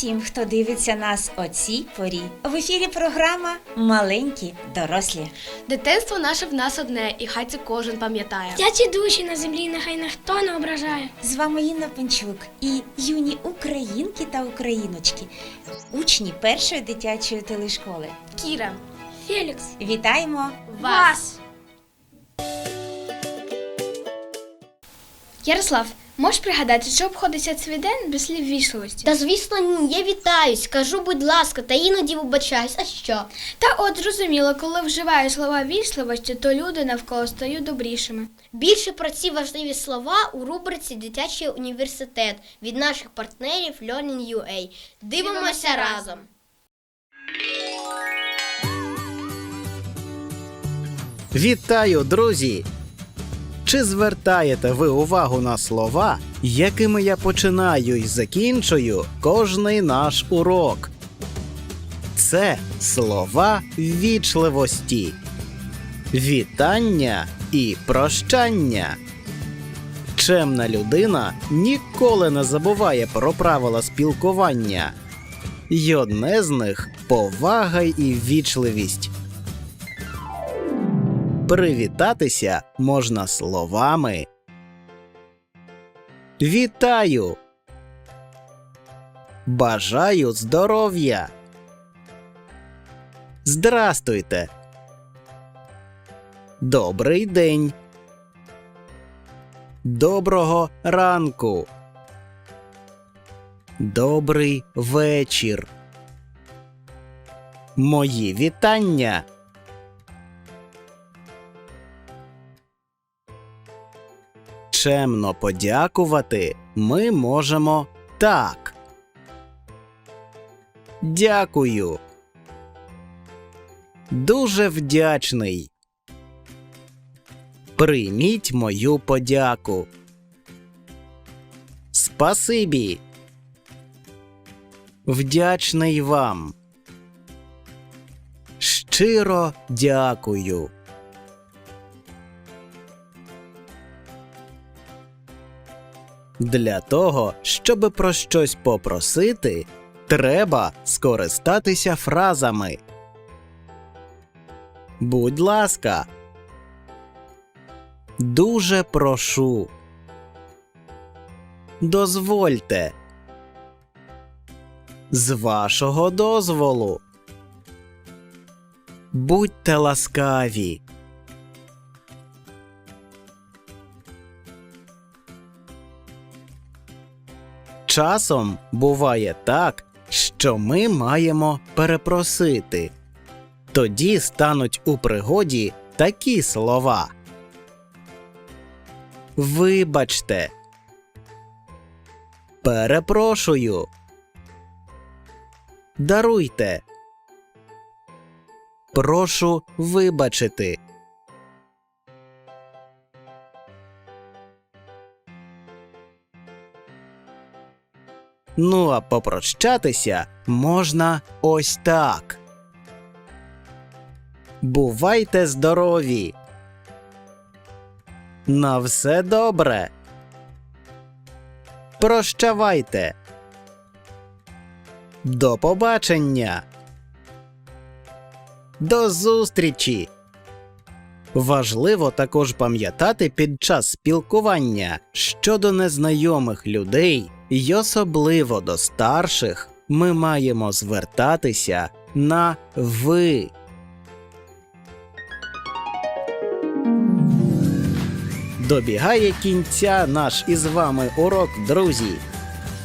Усім, хто дивиться нас о цій порі. В ефірі програма Маленькі дорослі. Дитинство наше в нас одне, і хай це кожен пам'ятає. Дяті душі на землі нехай ніхто не ображає. З вами Інна Пенчук і юні українки та україночки, учні першої дитячої телешколи. Кіра, Фелікс. Вітаємо! вас! Ярослав, можеш пригадати, що обходиться цей день без слів вічливості? Та звісно, ні, я вітаюсь, кажу, будь ласка, та іноді вибачаюсь, а що? Та от зрозуміло, коли вживаю слова вічливості, то люди навколо стають добрішими. Більше про ці важливі слова у рубриці Дитячий університет від наших партнерів Learning.ua. Дивимося разом. Вітаю, друзі! Чи звертаєте ви увагу на слова, якими я починаю і закінчую кожний наш урок? Це слова вічливості, вітання і прощання. Чемна людина ніколи не забуває про правила спілкування. І одне з них повага і вічливість. Привітатися можна словами. Вітаю. Бажаю здоров'я. Здрастуйте. Добрий день. Доброго ранку. Добрий вечір. Мої вітання. Чемно подякувати ми можемо так. Дякую. Дуже вдячний. Прийміть мою подяку. Спасибі. Вдячний вам. Щиро дякую. Для того, щоб про щось попросити, треба скористатися фразами. Будь ласка. Дуже прошу. Дозвольте. З вашого дозволу. Будьте ласкаві. Часом буває так, що ми маємо перепросити. Тоді стануть у пригоді такі слова. Вибачте. Перепрошую. Даруйте. Прошу вибачити. Ну а попрощатися можна ось так. Бувайте здорові. На все добре. Прощавайте. До побачення. До зустрічі. Важливо також пам'ятати під час спілкування щодо незнайомих людей, і особливо до старших, ми маємо звертатися на ви. Добігає кінця наш із вами урок, друзі.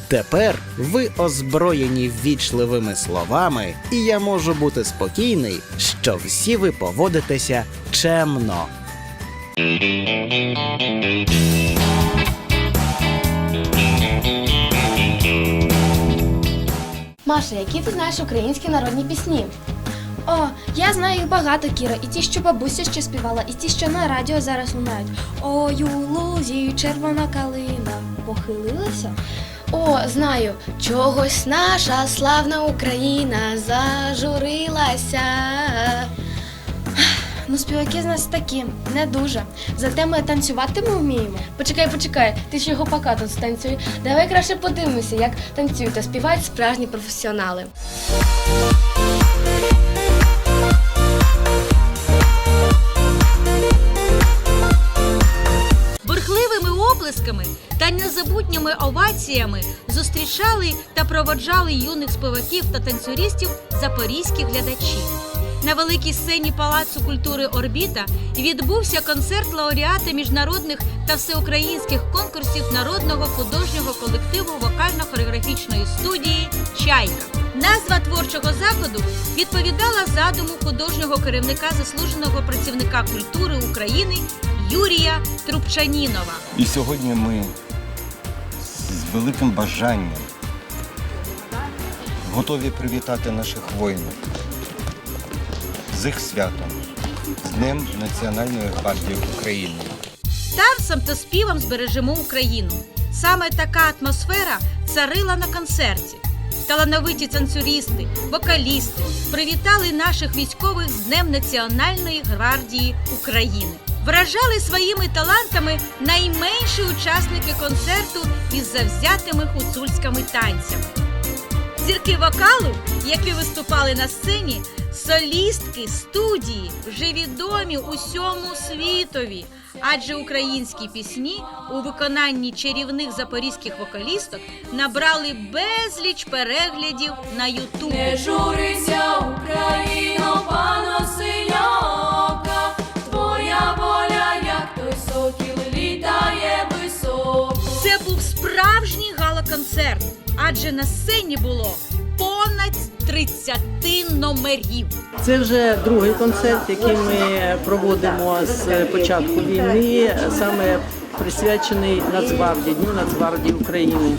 Тепер ви озброєні ввічливими словами, і я можу бути спокійний, що всі ви поводитеся чемно. Маша, які ти знаєш українські народні пісні? О, я знаю їх багато, Кіра, і ті, що бабуся ще співала, і ті, що на радіо зараз лунають. Ой, у лузі червона калина похилилася. О, знаю, чогось наша славна Україна зажурилася. Ну, співаки з нас такі, не дуже. Зате ми танцювати ми вміємо. Почекай, почекай, ти ж його пока тут станцюй. Давай краще подивимося, як танцюють та співають справжні професіонали. бурхливими оплесками та незабутніми оваціями зустрічали та проводжали юних співаків та танцюристів запорізькі глядачі. На великій сцені Палацу культури Орбіта відбувся концерт лауреата міжнародних та всеукраїнських конкурсів народного художнього колективу вокально-хореографічної студії Чайка. Назва творчого заходу відповідала задуму художнього керівника заслуженого працівника культури України Юрія Трубчанінова. І сьогодні ми з великим бажанням готові привітати наших воїнів з їх святом, з Днем Національної гвардії України. Танцем та співом збережемо Україну. Саме така атмосфера царила на концерті. Талановиті танцюристи, вокалісти привітали наших військових з Днем Національної гвардії України. Вражали своїми талантами найменші учасники концерту із завзятими гуцульськими танцями. Зірки вокалу, які виступали на сцені, солістки студії, вже відомі усьому світові. Адже українські пісні у виконанні чарівних запорізьких вокалісток набрали безліч переглядів на Ютуб. Не журися, Україно, пано синьока, твоя воля, як той сокіл, літає високо. Це був справжній гала-концерт, адже на сцені було 30 номерів. Це вже другий концерт, який ми проводимо з початку війни, саме присвячений Нацгвардії, Дню Нацгвардії України.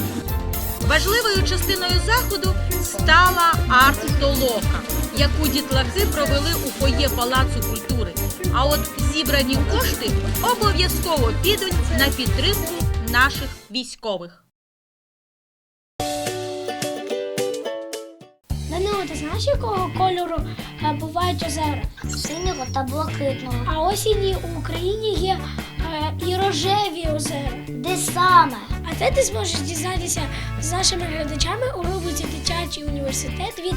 Важливою частиною заходу стала арт-толока, яку дітлахи провели у фоє Палацу культури. А от зібрані кошти обов'язково підуть на підтримку наших військових. Данило, ти знаєш, якого кольору е, бувають озера? Синього та блакитного. А осінні у Україні є е, і рожеві озера. Де саме? А це ти зможеш дізнатися з нашими глядачами у рубриці Дитячий університет від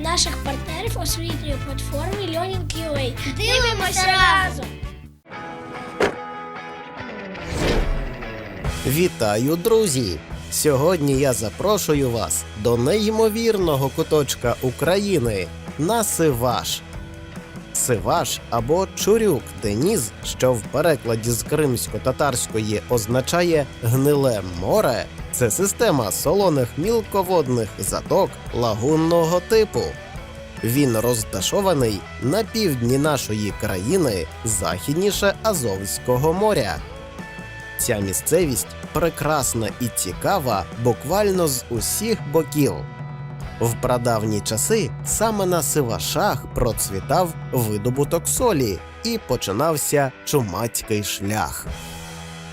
наших партнерів освітньої платформи Learning UA. Дивимося разом! Вітаю, друзі! Сьогодні я запрошую вас до неймовірного куточка України на Сиваш. Сиваш або Чурюк Деніс, що в перекладі з кримсько-татарської означає гниле море, це система солоних мілководних заток лагунного типу. Він розташований на півдні нашої країни, західніше Азовського моря. Ця місцевість прекрасна і цікава буквально з усіх боків. В прадавні часи саме на Сивашах процвітав видобуток солі і починався чумацький шлях.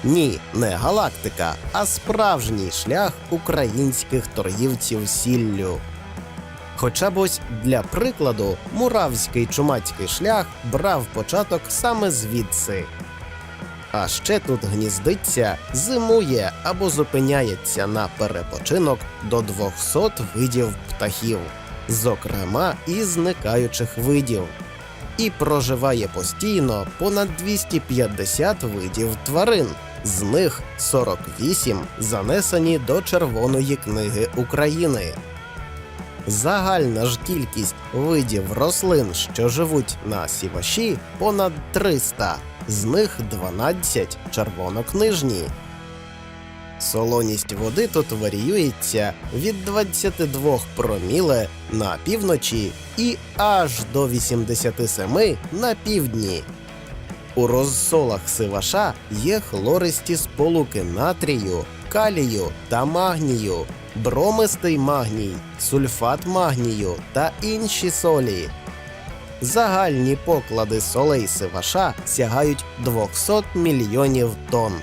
Ні, не галактика, а справжній шлях українських торгівців сіллю. Хоча б ось для прикладу, муравський чумацький шлях брав початок саме звідси. А ще тут гніздиться, зимує або зупиняється на перепочинок до 200 видів птахів, зокрема і зникаючих видів, і проживає постійно понад 250 видів тварин. З них 48 занесені до Червоної книги України. Загальна ж кількість видів рослин, що живуть на сіваші, понад 300, з них 12 червонокнижні. Солоність води тут варіюється від 22 проміле на півночі і аж до 87 на півдні. У розсолах сиваша є хлористі сполуки натрію, калію та магнію, бромистий магній, сульфат магнію та інші солі. Загальні поклади солей сиваша сягають 200 мільйонів тонн.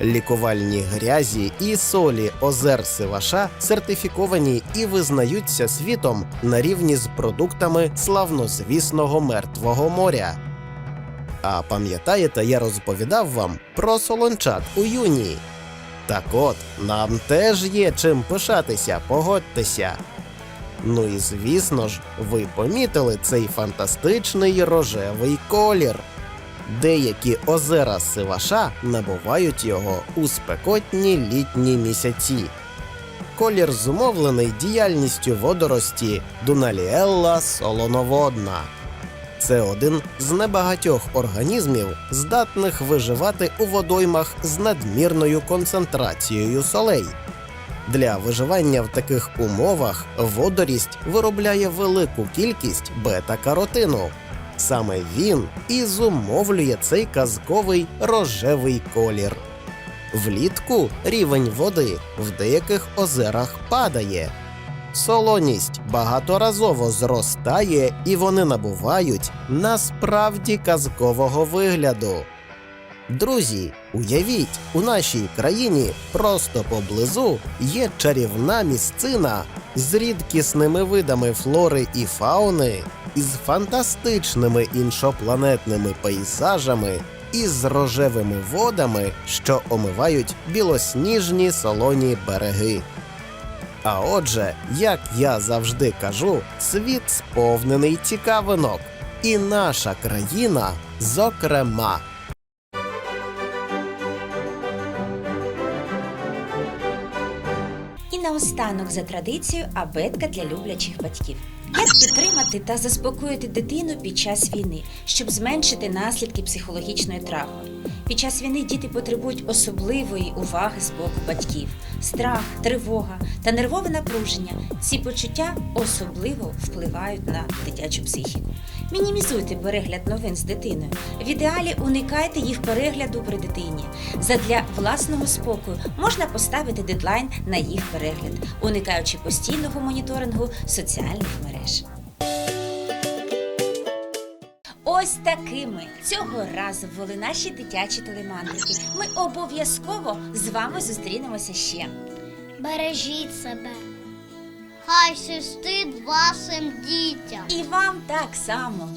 Лікувальні грязі і солі озер Сиваша сертифіковані і визнаються світом на рівні з продуктами славнозвісного мертвого моря. А пам'ятаєте, я розповідав вам про солончак у юні. Так от, нам теж є чим пишатися, погодьтеся. Ну і звісно ж, ви помітили цей фантастичний рожевий колір. Деякі озера Сиваша набувають його у спекотні літні місяці. Колір зумовлений діяльністю водорості Дуналіелла солоноводна. Це один з небагатьох організмів, здатних виживати у водоймах з надмірною концентрацією солей. Для виживання в таких умовах водорість виробляє велику кількість бета-каротину. Саме він і зумовлює цей казковий рожевий колір. Влітку рівень води в деяких озерах падає. Солоність багаторазово зростає і вони набувають насправді казкового вигляду. Друзі, уявіть, у нашій країні просто поблизу є чарівна місцина з рідкісними видами флори і фауни, із фантастичними іншопланетними пейзажами і з рожевими водами, що омивають білосніжні солоні береги. А отже, як я завжди кажу, світ сповнений цікавинок, і наша країна зокрема. Наостанок за традицією абетка для люблячих батьків. Як підтримати та заспокоїти дитину під час війни, щоб зменшити наслідки психологічної травми? Під час війни діти потребують особливої уваги з боку батьків. Страх, тривога та нервове напруження. Ці почуття особливо впливають на дитячу психіку. Мінімізуйте перегляд новин з дитиною. В ідеалі уникайте їх перегляду при дитині. Задля власного спокою можна поставити дедлайн на їх перегляд, уникаючи постійного моніторингу соціальних мереж. Ось такими цього разу були наші дитячі телемандрики. Ми обов'язково з вами зустрінемося ще. Бережіть себе. Хай щастить вашим дітям. І вам так само.